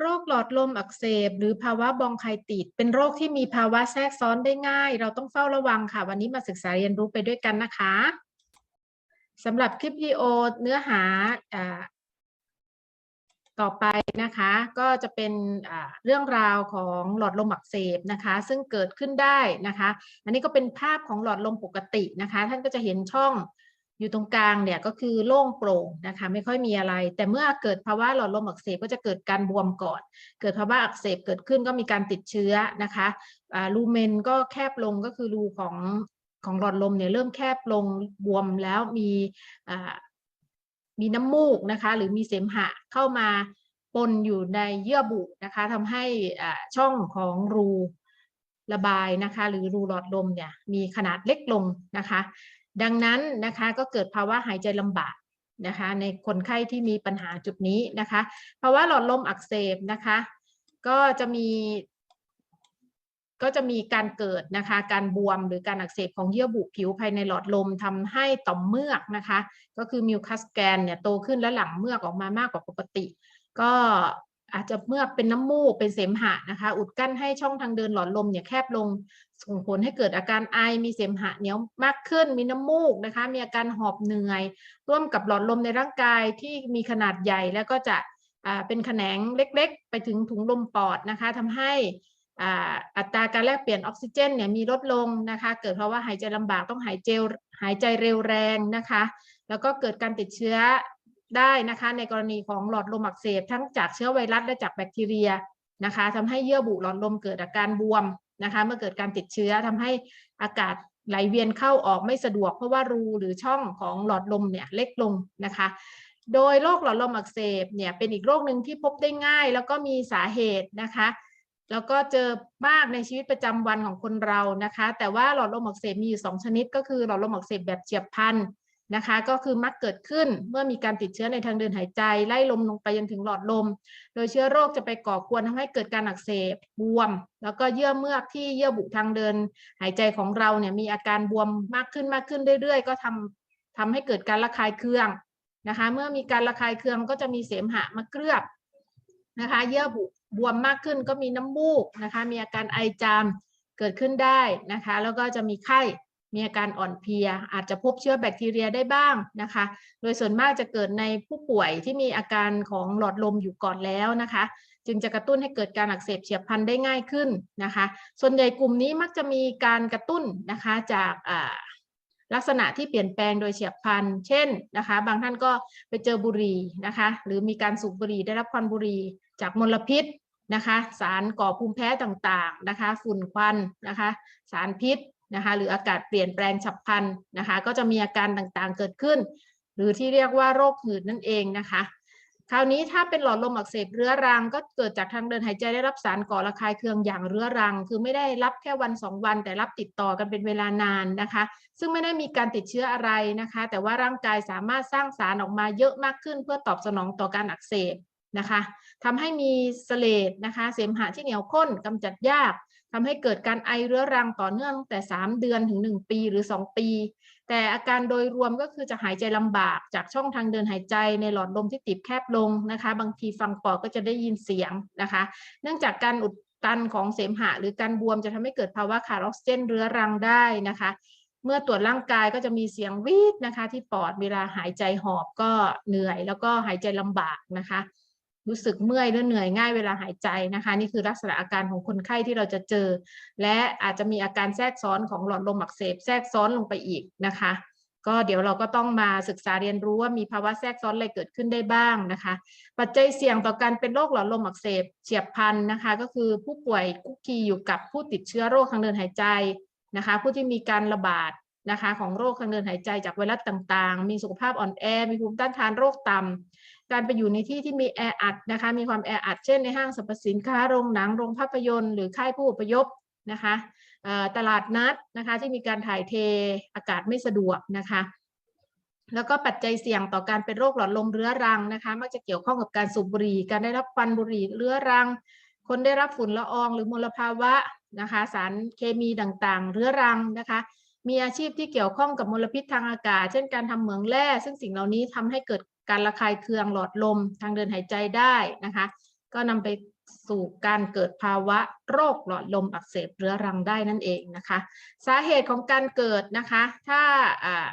โรคหลอดลมอักเสบ หรือภาวะบองไคติสเป็นโรคที่มีภาวะแทรกซ้อนได้ง่าย เราต้องเฝ้าระวังค่ะ วันนี้มาศึกษาเรียนรู้ไปด้วยกันนะคะสำหรับคลิปวิดีโอเนื้อหาอต่อไปนะคะ ก็จะเป็นเรื่องราวของหลอดลมอักเสบนะคะ ซึ่งเกิดขึ้นได้นะคะ อันนี้ก็เป็นภาพของหลอดลมปกตินะคะ ท่านก็จะเห็นช่อง อยู่ตรงกลางเนี่ยก็คือโล่งโปร่งนะคะไม่ค่อยมีอะไร แต่เมื่อเกิดภาวะหลอดลมอักเสบก็จะเกิดการบวมก่อน เกิดภาวะอักเสบเกิดขึ้นก็มีการติดเชื้อนะคะอ่ารูเมนก็แคบลงก็คือรูของของหลอดลมเนี่ยเริ่มแคบลงบวมแล้วมีมีน้ำมูกนะคะหรือมีเสมหะเข้ามาปนอยู่ในเยื่อบุนะคะทำให้อ่าช่องของรูระบายนะคะ หรือรูหลอดลมเนี่ยมีขนาดเล็กลงนะคะ ดังนั้นนะคะก็เกิดภาวะหายใจลำบากนะคะในคนไข้ที่มีปัญหาจุดนี้นะคะภาวะหลอดลมอักเสบนะคะก็จะมีก็จะมีการเกิดนะคะการบวมหรือการอักเสบของเยื่อบุผิวภายในหลอดลมทำให้ต่อมเมือกนะคะ ก็คือมิวคัสแกนเนี่ยโตขึ้นและหลังเมือกออกมามากกว่าปกติ ก็ อาจจะเมื่อเป็นน้ำมูกเป็นเสมหะนะคะ อุดกั้นให้ช่องทางเดินหลอดลมเนี่ยแคบลงส่งผลให้เกิดอาการไอมีเสมหะเหนียวมากขึ้น มีน้ำมูกนะคะ มีอาการหอบเหนื่อย ร่วมกับหลอดลมในร่างกายที่มีขนาดใหญ่แล้วก็จะเป็นแขนงเล็กๆ ไปถึงถุงลมปอดนะคะทำให้อัตราการแลกเปลี่ยนออกซิเจนเนี่ยมีลดลงนะคะ เกิดเพราะว่าหายใจลำบากต้องหายใจลหายใจเร็วแรงนะคะ แล้วก็เกิดการติดเชื้อ ได้นะคะในกรณีของหลอดลมอักเสบทั้งจากเชื้อไวรัสและจากแบคทีเรียนะคะทำให้เยื่อบุหลอดลมเกิดอาการบวมนะคะเมื่อเกิดการติดเชื้อทำให้อากาศไหลเวียนเข้าออกไม่สะดวก เพราะว่ารูหรือช่องของหลอดลมเนี่ยเล็กลงนะคะ โดยโรคหลอดลมอักเสบเนี่ยเป็นอีกโรคหนึ่งที่พบได้ง่าย แล้วก็มีสาเหตุนะคะ แล้วก็เจอมากในชีวิตประจำวันของคนเรานะคะ แต่ว่าหลอดลมอักเสบมีอยู่สองชนิดก็คือหลอดลมอักเสบแบบเฉียบพลัน นะคะ ก็คือมักเกิดขึ้นเมื่อมีการติดเชื้อในทางเดินหายใจ ไล่ลมลงไปจนถึงหลอดลม โดยเชื้อโรคจะไปก่อกวนทำให้เกิดการอักเสบบวม แล้วก็เยื่อเมือกที่เยื่อบุทางเดิน หายใจของเราเนี่ยมีอาการบวมมากขึ้นมากขึ้นเรื่อยๆ ก็ทำทำให้เกิดการระคายเคืองนะคะ เมื่อมีการระคายเคืองก็จะมีเสมหะมาเคลือบนะคะ เยื่อบุบวมมากขึ้นก็มีน้ำมูกนะคะ มีอาการไอจามเกิดขึ้นได้นะคะ แล้วก็จะมีไข้ มีอาการอ่อนเพลีย อาจจะพบเชื้อแบคทีเรียได้บ้างนะคะ โดยส่วนมากจะเกิดในผู้ป่วยที่มีอาการของหลอดลมอยู่ก่อนแล้วนะคะ จึงจะกระตุ้นให้เกิดการอักเสบเฉียบพลันได้ง่ายขึ้นนะคะ ส่วนใหญ่กลุ่มนี้มักจะมีการกระตุ้นนะคะจากลักษณะที่เปลี่ยนแปลงโดยเฉียบพลัน เช่นนะคะ บางท่านก็ไปเจอบุหรี่นะคะ หรือมีการสูบบุหรี่ได้รับควันบุหรี่จากมลพิษนะคะ สารก่อภูมิแพ้ต่างๆนะคะ ฝุ่นควันนะคะ สารพิษ นะคะหรืออากาศเปลี่ยนแปลงฉับพลันนะคะก็จะมีอาการต่างๆเกิดขึ้น หรือที่เรียกว่าโรคหืดนั่นเองนะคะ คราวนี้ถ้าเป็นหลอดลมอักเสบเรื้อรัง ก็เกิดจากทางเดินหายใจได้รับสารก่อระคายเคืองอย่างเรื้อรัง คือไม่ได้รับแค่วันสองวัน แต่รับติดต่อกันเป็นเวลานานนะคะ ซึ่งไม่ได้มีการติดเชื้ออะไรนะคะ แต่ว่าร่างกายสามารถสร้างสารออกมาเยอะมากขึ้น เพื่อตอบสนองต่อการอักเสบ นะคะทำให้มีเสลดนะคะ เสมหะที่เหนียวข้นกำจัดยากทำให้เกิดการไอเรื้อรังต่อเนื่องตั้งแต่ 3 เดือนถึง 1 ปีหรือ 2 ปี แต่อาการโดยรวมก็คือจะหายใจลำบากจากช่องทางเดินหายใจในหลอดลมที่ตีบแคบลงนะคะ บางทีฟังปอดก็จะได้ยินเสียงนะคะ เนื่องจากการอุดตันของเสมหะ หรือการบวมจะทำให้เกิดภาวะขาดออกซิเจนเรื้อรังได้นะคะเมื่อตรวจร่างกายก็จะมีเสียงวีดนะคะ ที่ปอดเวลาหายใจหอบก็เหนื่อย แล้วก็หายใจลำบากนะคะ รู้สึกเมื่อยหรือเหนื่อยง่ายเวลาหายใจนะคะ นี่คือลักษณะอาการของคนไข้ที่เราจะเจอ และอาจจะมีอาการแทรกซ้อนของหลอดลมอักเสบแทรกซ้อนลงไปอีกนะคะ ก็เดี๋ยวเราก็ต้องมาศึกษาเรียนรู้ว่ามีภาวะแทรกซ้อนอะไรเกิดขึ้นได้บ้างนะคะ ปัจจัยเสี่ยงต่อการเป็นโรคหลอดลมอักเสบเฉียบพลันนะคะ ก็คือผู้ป่วยคุกคีอยู่กับผู้ติดเชื้อโรคทางเดินหายใจนะคะ ผู้ที่มีการระบาดนะคะของโรคทางเดินหายใจจากไวรัสต่างๆ มีสุขภาพอ่อนแอ มีภูมิต้านทานโรคต่ำ การไปอยู่ในที่ที่มีแออัดนะคะมีความแออัดเช่นในห้างสรรพสินค้าโรงหนังโรงภาพยนตร์หรือค่ายผู้อพยพนะคะตลาดนัดนะคะที่มีการถ่ายเทอากาศไม่สะดวกนะคะแล้วก็ปัจจัยเสี่ยงต่อการเป็นโรคหลอดลมเรื้อรังนะคะมักจะเกี่ยวข้องกับการสูบบุหรี่ การได้รับควันบุหรี่เรื้อรัง คนได้รับฝุ่นละอองหรือมลภาวะนะคะสารเคมีต่างๆ เรื้อรังนะคะมีอาชีพที่เกี่ยวข้องกับมลพิษทางอากาศ เช่นการทำเหมืองแร่ ซึ่งสิ่งเหล่านี้ทำให้เกิด การระคายเคืองหลอดลมทางเดินหายใจได้นะคะ ก็นำไปสู่การเกิดภาวะโรคหลอดลมอักเสบเรื้อรังได้นั่นเองนะคะ สาเหตุของการเกิดนะคะ ถ้าอ่า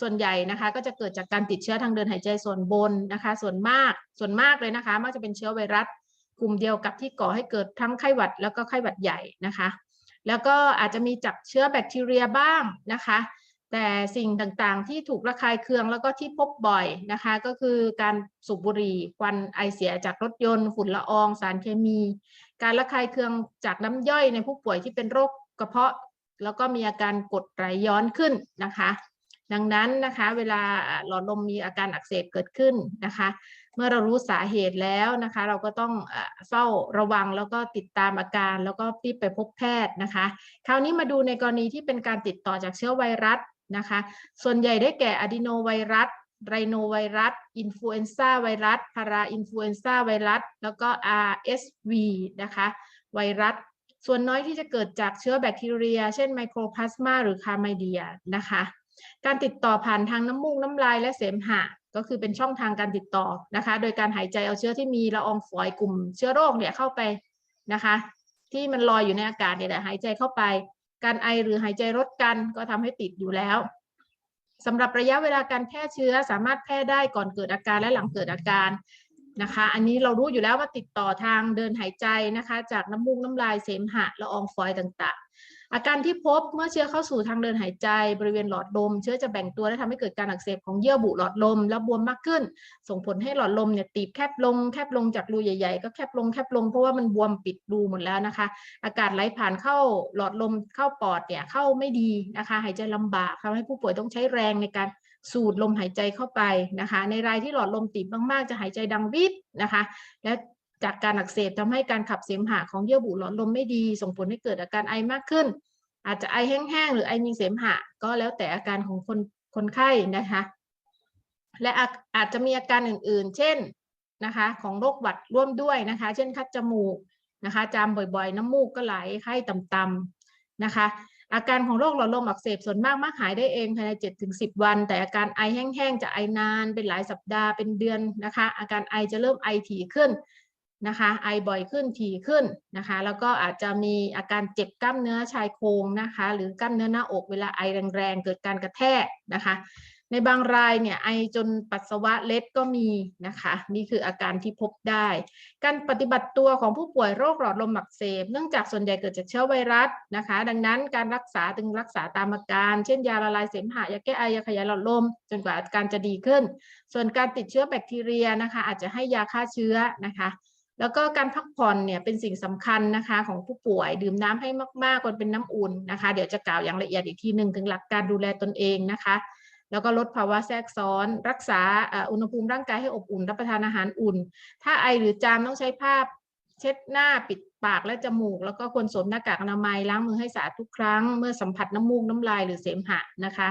ส่วนใหญ่นะคะก็จะเกิดจากการติดเชื้อทางเดินหายใจส่วนบนนะคะ ส่วนมากส่วนมากเลยนะคะ มักจะเป็นเชื้อไวรัสกลุ่มเดียวกับที่ก่อให้เกิดทั้งไข้หวัดแล้วก็ไข้หวัดใหญ่นะคะ แล้วก็อาจจะมีจากเชื้อแบคทีเรียบ้างนะคะ แต่สิ่งต่างๆ ที่ถูกระคายเคืองแล้วก็ที่พบบ่อยนะคะ ก็คือการสูบบุหรี่ควันไอเสียจากรถยนต์ฝุ่นละอองสารเคมี การระคายเคืองจากน้ำย่อยในผู้ป่วยที่เป็นโรคกระเพาะ แล้วก็มีอาการกดไหลย้อนขึ้นนะคะ ดังนั้นนะคะเวลาหลอดลมมีอาการอักเสบเกิดขึ้นนะคะ เมื่อเรารู้สาเหตุแล้วนะคะ เราก็ต้องเฝ้าระวังแล้วก็ติดตามอาการแล้วก็รีบไปพบแพทย์นะคะ คราวนี้มาดูในกรณีที่เป็นการติดต่อจากเชื้อไวรัส นะคะ ส่วนใหญ่ได้แก่อะดีโนไวรัสไรโนไวรัส อินฟลูเอนซ่าไวรัส พาราอินฟลูเอนซ่าไวรัส แล้วก็ RSV นะคะ ไวรัส ส่วนน้อยที่จะเกิดจากเชื้อแบคทีเรีย เช่นไมโครพลาสมาหรือคาไมเดียนะคะ การติดต่อผ่านทางน้ำมูกน้ำลายและเสมหะ ก็คือเป็นช่องทางการติดต่อนะคะ โดยการหายใจเอาเชื้อที่มีละอองฝอยกลุ่ม เชื้อโรคเนี่ยเข้าไปนะคะ ที่มันลอยอยู่ในอากาศเนี่ยแหละหายใจเข้าไป การไอหรือหายใจรดกันก็ทำให้ติดอยู่แล้วสำหรับระยะเวลาการแพร่เชื้อสามารถแพร่ได้ก่อนเกิดอาการและหลังเกิดอาการนะคะ อันนี้เรารู้อยู่แล้วว่าติดต่อทางเดินหายใจนะคะ จากน้ำมูกน้ำลายเสมหะละอองฝอยต่างๆ อาการที่พบเมื่อเชื้อเข้าสู่ทางเดินหายใจ บริเวณหลอดลม เชื้อจะแบ่งตัวและทำให้เกิดการอักเสบของเยื่อบุหลอดลม และบวมมากขึ้น ส่งผลให้หลอดลมเนี่ยตีบแคบลงแคบลงจากรูใหญ่ ๆ ก็แคบลงแคบลงเพราะว่ามันบวมปิดรูหมดแล้วนะคะ อากาศไหลผ่านเข้าหลอดลมเข้าปอดเนี่ยเข้าไม่ดีนะคะหายใจลำบากทำให้ผู้ป่วยต้องใช้แรงในการสูดลมหายใจเข้าไปนะคะ ในรายที่หลอดลมตีบมากๆ จะหายใจดังวิดนะคะ และ จากการอักเสบทำให้การขับเสมหะของเยื่อบุหลอดลมไม่ดี ส่งผลให้เกิดอาการไอมากขึ้น อาจจะไอแห้งๆหรือไอมีเสมหะ ก็แล้วแต่อาการของคนคนไข้นะคะ และอาอาจจะมีอาการอื่นๆ เช่นนะคะของโรคหวัดร่วมด้วยนะคะ เช่น คัดจมูกนะคะจามบ่อยๆ น้ำมูกก็ไหลไข้ต่ำๆนะคะ อาการของโรคหลอดลมอักเสบส่วนมากมักหายได้เองภายใน7ถึง10 วัน แต่อาการไอแห้งๆ จะไอนานเป็นหลายสัปดาห์เป็นเดือนนะคะ อาการไอจะเริ่มไอถี่ขึ้น นะคะ ไอบ่อยขึ้นถี่ขึ้นนะคะ แล้วก็อาจจะมีอาการเจ็บกล้ามเนื้อชายโครงนะคะ หรือกล้ามเนื้อหน้าอกเวลาไอแรงๆ เกิดการกระแทกนะคะ ในบางรายเนี่ยไอจนปัสสาวะเล็ดก็มีนะคะ นี่คืออาการที่พบได้ การปฏิบัติตัวของผู้ป่วยโรคหลอดลมอักเสบ เนื่องจากส่วนใหญ่เกิดจากเชื้อไวรัสนะคะ ดังนั้นการรักษาตึงรักษาตามอาการ เช่นยาละลายเสมหะยาแก้ไอยาขยายหลอดลม จนกว่าอาการจะดีขึ้น ส่วนการติดเชื้อแบคทีเรียนะคะ อาจจะให้ยาฆ่าเชื้อนะคะ แล้วก็การพักผ่อนเนี่ยเป็นสิ่งสำคัญนะคะของผู้ป่วยดื่มน้ำให้มากๆควรเป็นน้ำอุ่นนะคะ เดี๋ยวจะกล่าวอย่างละเอียดอีกทีหนึ่งถึงหลักการดูแลตนเองนะคะ แล้วก็ลดภาวะแทรกซ้อน รักษาอ่าอุณหภูมิร่างกายให้อบอุ่น รับประทานอาหารอุ่น ถ้าไอหรือจามต้องใช้ผ้าเช็ดหน้าปิดปากและจมูก แล้วก็ควรสวมหน้ากากอนามัยล้างมือให้สะอาดทุกครั้ง เมื่อสัมผัสน้ำมูกน้ำลายหรือเสมหะนะคะ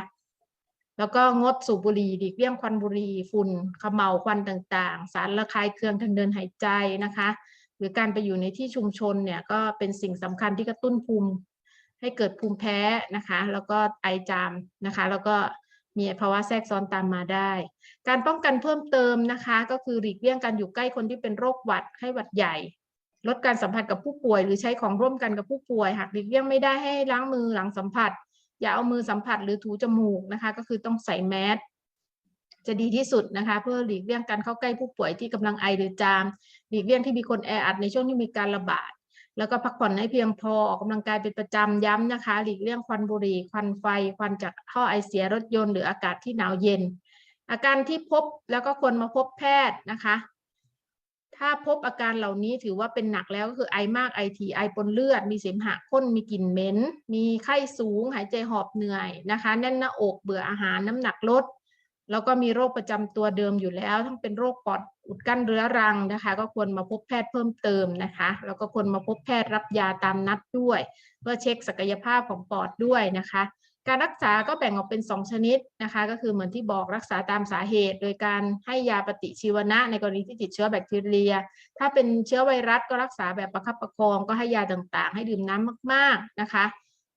แล้วก็งดสูบบุหรี่หลีกเลี่ยงควันบุหรี่ฝุ่นขมเหลาวควันต่างๆ สารระคายเคืองทางเดินหายใจนะคะ หรือการไปอยู่ในที่ชุมชนเนี่ยก็เป็นสิ่งสำคัญที่กระตุ้นภูมิ ให้เกิดภูมิแพ้นะคะ แล้วก็ไอจามนะคะ แล้วก็มีภาวะแทรกซ้อนตามมาได้ การป้องกันเพิ่มเติมนะคะ ก็คือหลีกเลี่ยงการอยู่ใกล้คนที่เป็นโรคหวัดไข้หวัดใหญ่ ลดการสัมผัสกับผู้ป่วย หรือใช้ของร่วมกันกับผู้ป่วย หากหลีกเลี่ยงไม่ได้ให้ล้างมือหลังสัมผัส อย่าเอามือสัมผัสหรือถูจมูกนะคะ ก็คือต้องใส่แมสจะดีที่สุดนะคะ เพื่อหลีกเลี่ยงการเข้าใกล้ผู้ป่วยที่กำลังไอหรือจาม หลีกเลี่ยงที่มีคนแออัดในช่วงที่มีการระบาด แล้วก็พักผ่อนให้เพียงพอออกกำลังกายเป็นประจำย้ำนะคะ หลีกเลี่ยงควันบุหรี่ควันไฟ ควันจากท่อไอเสียรถยนต์หรืออากาศที่หนาวเย็น อาการที่พบแล้วก็ควรมาพบแพทย์นะคะ ถ้าพบอาการเหล่านี้ถือว่าเป็นหนักแล้วก็คือไอมากไอทีไอปนเลือด มีเสมหะข้นมีกลิ่นเหม็น มีไข้สูง หายใจหอบเหนื่อยนะคะ แน่นหน้าอกเบื่ออาหารน้ำหนักลด แล้วก็มีโรคประจำตัวเดิมอยู่แล้ว ทั้งเป็นโรคปอดอุดกั้นเรื้อรังนะคะ ก็ควรมาพบแพทย์เพิ่มเติมนะคะ แล้วก็ควรมาพบแพทย์รับยาตามนัดด้วย เพื่อเช็คศักยภาพของปอดด้วยนะคะ การรักษาก็แบ่งออกเป็น 2 ชนิดนะคะ ก็คือเหมือนที่บอกรักษาตามสาเหตุ โดยการให้ยาปฏิชีวนะในกรณีที่ติดเชื้อแบคทีเรีย ถ้าเป็นเชื้อไวรัสก็รักษาแบบประคับประคอง ก็ให้ยาต่างๆ ให้ดื่มน้ำมาก ๆนะคะ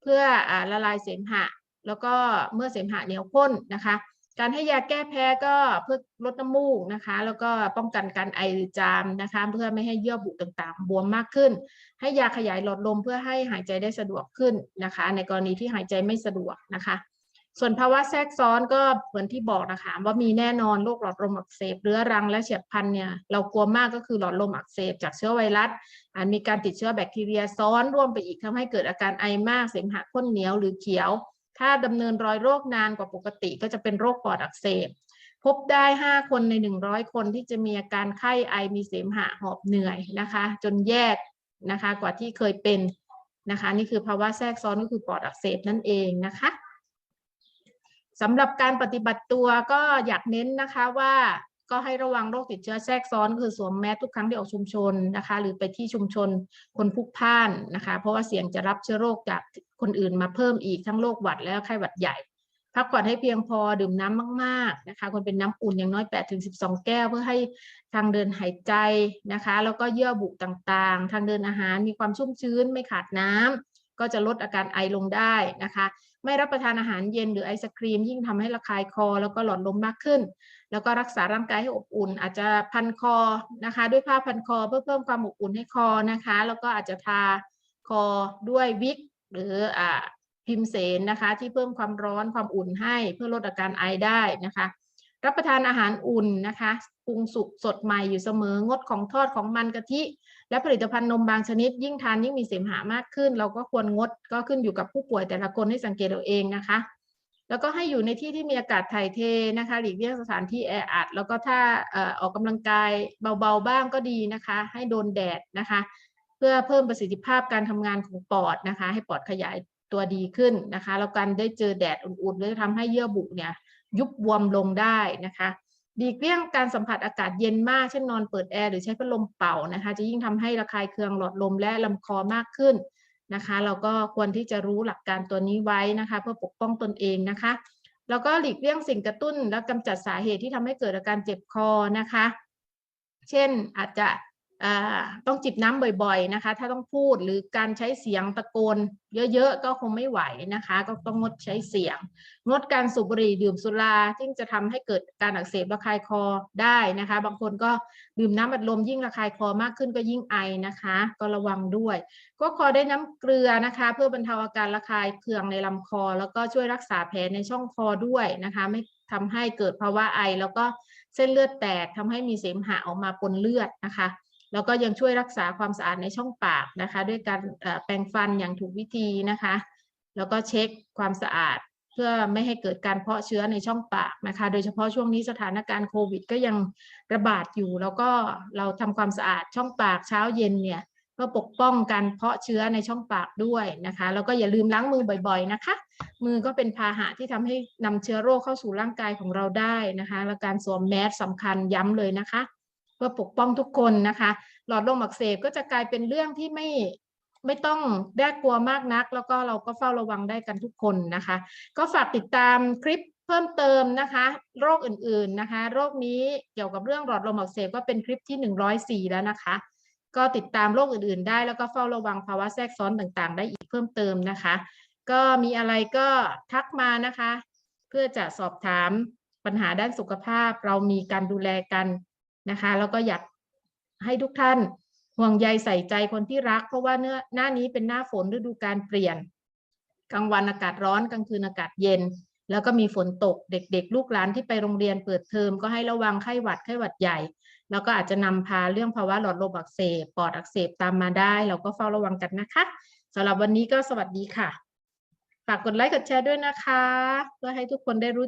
เพื่ออละลายเสมหะ แล้วก็เมื่อเสมหะเหนียวข้นนะคะ การให้ยาแก้แพ้ก็เพื่อลดน้ำมูกนะคะ แล้วก็ป้องกันการไอหรือจามนะคะ เพื่อไม่ให้เยื่อบุต่างๆ บวมมากขึ้น ให้ยาขยายหลอดลมเพื่อให้หายใจได้สะดวกขึ้นนะคะ ในกรณีที่หายใจไม่สะดวกนะคะ ส่วนภาวะแทรกซ้อนก็เหมือนที่บอกนะคะ ว่ามีแน่นอนโรคหลอดลมอักเสบเรื้อรังและเฉียบพลันเนี่ยเรากลัวมากก็คือหลอดลมอักเสบจากเชื้อไวรัสอาจมีการติดเชื้อแบคทีเรียซ้อนร่วมไปอีกทำให้เกิดอาการไอมากเสมหะข้นเหนียวหรือเขียว ถ้าดำเนินรอยโรคนานกว่าปกติก็จะเป็นโรคปอดอักเสบ พบได้ 5 คนใน 100 คนที่จะมีอาการไข้ไอมีเสมหะหอบเหนื่อยนะคะ จนแยกนะคะกว่าที่เคยเป็นนะคะ นี่คือภาวะแทรกซ้อนก็คือปอดอักเสบนั่นเองนะคะสำหรับการปฏิบัติตัวก็อยากเน้นนะคะว่า ก็ให้ระวังโรคติดเชื้อแทรกซ้อนคือสวมแมสทุกครั้งที่ออกชุมชนนะคะ หรือไปที่ชุมชนคนพลุกพ่านนะคะ เพราะว่าเสี่ยงจะรับเชื้อโรคจากคนอื่นมาเพิ่มอีกทั้งโรคหวัดและไข้หวัดใหญ่ พักผ่อนให้เพียงพอดื่มน้ำมากๆนะคะคนเป็นน้ำอุ่นอย่างน้อย8ถึง12 แก้ว เพื่อให้ทางเดินหายใจนะคะ แล้วก็เยื่อบุต่างๆ ทางเดินอาหารมีความชุ่มชื้นไม่ขาดน้ำ ก็จะลดอาการไอลงได้นะคะ ไม่รับประทานอาหารเย็นหรือไอศครีม ยิ่งทำให้ระคายคอ แล้วก็หลอดลมมากขึ้น แล้วก็รักษาร่างกายให้อบอุ่น อาจจะพันคอนะคะ ด้วยผ้าพันคอเพื่อเพิ่มความอบอุ่นให้คอนะคะ แล้วก็อาจจะทาคอด้วยวิกหรืออ่าพิมเสนนะคะ ที่เพิ่มความร้อนความอุ่นให้เพื่อลดอาการไอได้นะคะ รับประทานอาหารอุ่นนะคะปรุงสุกสดใหม่อยู่เสมองดของทอดของมันกะทิ และผลิตภัณฑ์นมบางชนิด ยิ่งทานยิ่งมีเสมหะมากขึ้น เราก็ควรงดก็ขึ้นอยู่กับผู้ป่วยแต่ละคนให้สังเกตเอาเองนะคะ แล้วก็ให้อยู่ในที่ที่มีอากาศถ่ายเทนะคะหลีกเลี่ยงสถานที่แออัด แล้วก็ถ้าออออกกำลังกายเบาๆบ้างก็ดีนะคะ ให้โดนแดดนะคะ เพื่อเพิ่มประสิทธิภาพการทำงานของปอดนะคะ ให้ปอดขยายตัวดีขึ้นนะคะแล้วการได้เจอแดดอุ่นๆจะทำให้เยื่อบุเนี่ย ยุบบวมลงได้นะคะดีเลี่ยงการสัมผัสอากาศเย็นมาก เช่นนอนเปิดแอร์หรือใช้พัดลมเป่านะคะ จะยิ่งทำให้ระคายเคืองหลอดลมและลำคอมากขึ้นนะคะ เราก็ควรที่จะรู้หลักการตัวนี้ไว้นะคะ เพื่อปกป้องตนเองนะคะ แล้วก็หลีกเลี่ยงสิ่งกระตุ้น และกำจัดสาเหตุที่ทำให้เกิดอาการเจ็บคอนะคะ เช่นอาจจะ ต้องจิบน้ำบ่อยๆนะคะ ถ้าต้องพูดหรือการใช้เสียงตะโกน เยอะๆก็คงไม่ไหวนะคะ ก็ต้องงดใช้เสียง งดการสูบบุหรี่ดื่มสุราซึ่งจะทำให้เกิดการอักเสบระคายคอได้นะคะ บางคนก็ดื่มน้ำอัดลมยิ่งระคายคอมากขึ้นก็ยิ่งไอนะคะ ก็ระวังด้วย ก็คอได้น้ำเกลือนะคะ เพื่อบรรเทาอาการระคายเคืองในลำคอ แล้วก็ช่วยรักษาแผลในช่องคอด้วยนะคะ ไม่ทำให้เกิดภาวะไอ แล้วก็เส้นเลือดแตกทำให้มีเสมหะออกมาปนเลือดนะคะ แล้วก็ยังช่วยรักษาความสะอาดในช่องปากนะคะ ด้วยการแปรงฟันอย่างถูกวิธีนะคะ แล้วก็เช็คความสะอาดเพื่อไม่ให้เกิดการเพาะเชื้อในช่องปากนะคะ โดยเฉพาะช่วงนี้สถานการณ์โควิด ก็ยังระบาดอยู่ แล้วก็เราทำความสะอาดช่องปากเช้าเย็นเนี่ยเพื่อปกป้องการเพาะเชื้อในช่องปากด้วยนะคะ แล้วก็อย่าลืมล้างมือบ่อยๆนะคะ มือก็เป็นพาหะที่ทำให้นำเชื้อโรคเข้าสู่ร่างกายของเราได้นะคะ และการสวมแมสสำคัญย้ำเลยนะคะ เพื่อปกป้องทุกคนนะคะ หลอดลมอักเสบก็จะกลายเป็นเรื่องที่ไม่ไม่ต้องได้กลัวมากนัก แล้วก็เราก็เฝ้าระวังได้กันทุกคนนะคะ ก็ฝากติดตามคลิปเพิ่มเติมนะคะ โรคอื่นๆนะคะ โรคนี้เกี่ยวกับเรื่องหลอดลมอักเสบก็เป็นคลิปที่ 104 แล้วนะคะ ก็ติดตามโรคอื่นๆ ได้แล้วก็เฝ้าระวังภาวะแทรกซ้อนต่างๆ ได้อีกเพิ่มเติมนะคะ ก็มีอะไรก็ทักมานะคะ เพื่อจะสอบถามปัญหาด้านสุขภาพ เรามีการดูแลกัน นะคะแล้วก็อยากให้ทุกท่านห่วงใยใส่ใจคนที่รัก เพราะว่าเนื้อหน้านี้เป็นหน้าฝนฤดูการเปลี่ยน กลางวันอากาศร้อนกลางคืนอากาศเย็น แล้วก็มีฝนตกเด็กๆ ลูกหลานที่ไปโรงเรียนเปิดเทอมก็ให้ระวังไข้หวัดไข้หวัดใหญ่ แล้วก็อาจจะนำพาเรื่องภาวะหลอดลมอักเสบปอดอักเสบตามมาได้ เราก็เฝ้าระวังกันนะคะสำหรับวันนี้ก็สวัสดีค่ะฝากกดไลค์กดแชร์ด้วยนะคะ เพื่อให้ทุกคนได้รู้